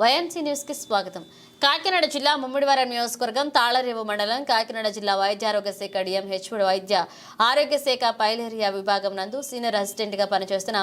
YMC న్యూస్కి స్వాగతం. కాకినాడ జిల్లా ముమ్మిడివారం నియోజకవర్గం తాళరేవు మండలం కాకినాడ జిల్లా వైద్యారోగ్య శాఖ డిఎంహెచ్ఓడి వైద్య ఆరోగ్య శాఖ పైలేరియా విభాగం నందు సీనియర్ అసిస్టెంట్గా పనిచేస్తున్న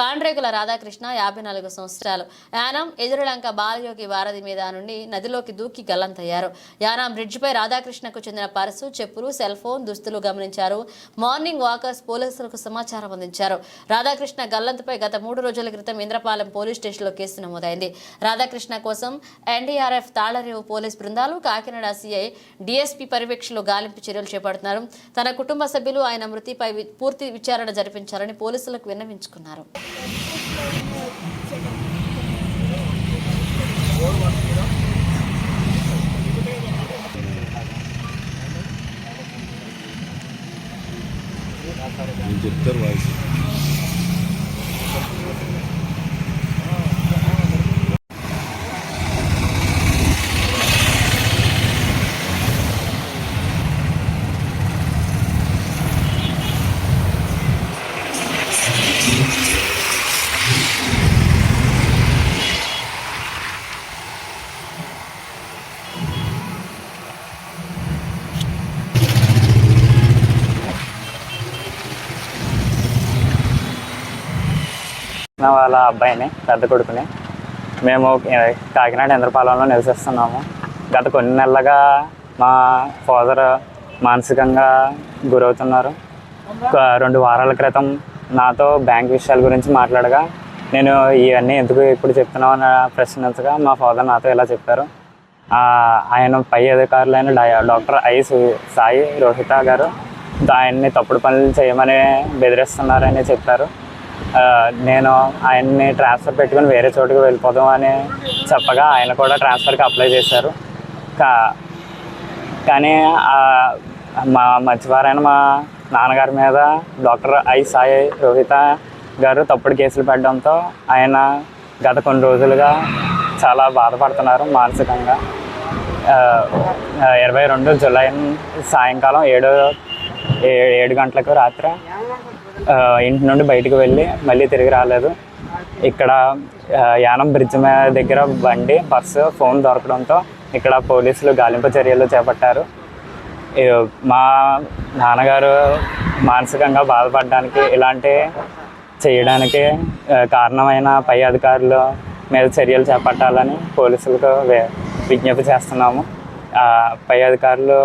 కాండ్రేగుల రాధాకృష్ణ యాభై నాలుగు సంవత్సరాలు. యానం ఎదురులంక బాలయోగి వారధి మీద నుండి నదిలోకి దూకి గల్లంతయ్యారు. యానం బ్రిడ్జిపై రాధాకృష్ణకు చెందిన పర్సు చెప్పులు సెల్ ఫోన్ దుస్తులు గమనించారు. మార్నింగ్ వాకర్స్ పోలీసులకు సమాచారం అందించారు. రాధాకృష్ణ గల్లంతపై గత మూడు రోజుల క్రితం ఇంద్రపాలెం పోలీస్ స్టేషన్లో కేసు నమోదైంది. రాధాకృష్ణ కోసం ఎన్డీఆర్ఎఫ్ తాళరేవు పోలీస్ బృందాలు కాకినాడ సీఐ డిఎస్పీ పర్యవేక్షణలో గాలింపు చర్యలు చేపడుతున్నారు. తన కుటుంబ సభ్యులు ఆయన మృతిపై వి- పూర్తి విచారణ జరిపించాలని పోలీసులకు విన్నవించుకున్నారు. చెప్తారు వాయిస్? నా వాళ్ళ అబ్బాయిని పెద్ద కొడుకుని. మేము కాకినాడ ఇంద్రపాలెంలో నివసిస్తున్నాము. గత కొన్ని నెలలుగా మా ఫాదర్ మానసికంగా గురవుతున్నారు. రెండు వారాల క్రితం నాతో బ్యాంక్ విషయాల గురించి మాట్లాడగా నేను ఇవన్నీ ఎందుకు ఇప్పుడు చెప్తున్నావు అని ప్రశ్నించగా మా ఫాదర్ నాతో ఇలా చెప్పారు. ఆయన పై అధికారులైన డాక్టర్ ఐ సు- సాయి రోహిత గారు ఆయన్ని తప్పుడు పనులు చేయమని బెదిరిస్తున్నారని చెప్పారు. నేను ఆయన్ని ట్రాన్స్ఫర్ పెట్టుకుని వేరే చోటుకి వెళ్ళిపోదాం అని చెప్పగా ఆయన కూడా ట్రాన్స్ఫర్కి అప్లై చేశారు. కా కానీ మా మధ్యవారైన మా నాన్నగారి మీద డాక్టర్ ఐ సాయి రోహిత గారు తప్పుడు కేసులు పెట్టడంతో ఆయన గత కొన్ని రోజులుగా చాలా బాధపడుతున్నారు మానసికంగా. ఇరవై రెండు జూలై సాయంకాలం ఏడు ఏ- ఏడు గంటలకు రాత్రి ఇంటి నుండి బయటకు వెళ్ళి మళ్ళీ తిరిగి రాలేదు. ఇక్కడ యానం బ్రిడ్జ్ మీద దగ్గర బండి పర్సు ఫోన్ దొరకడంతో ఇక్కడ పోలీసులు గాలింపు చర్యలు చేపట్టారు. మా నాన్నగారు మానసికంగా బాధపడడానికి ఇలాంటి చేయడానికి కారణమైన పై అధికారుల మీద చర్యలు చేపట్టాలని పోలీసులకు విజ్ఞప్తి చేస్తున్నాము. పై అధికారులు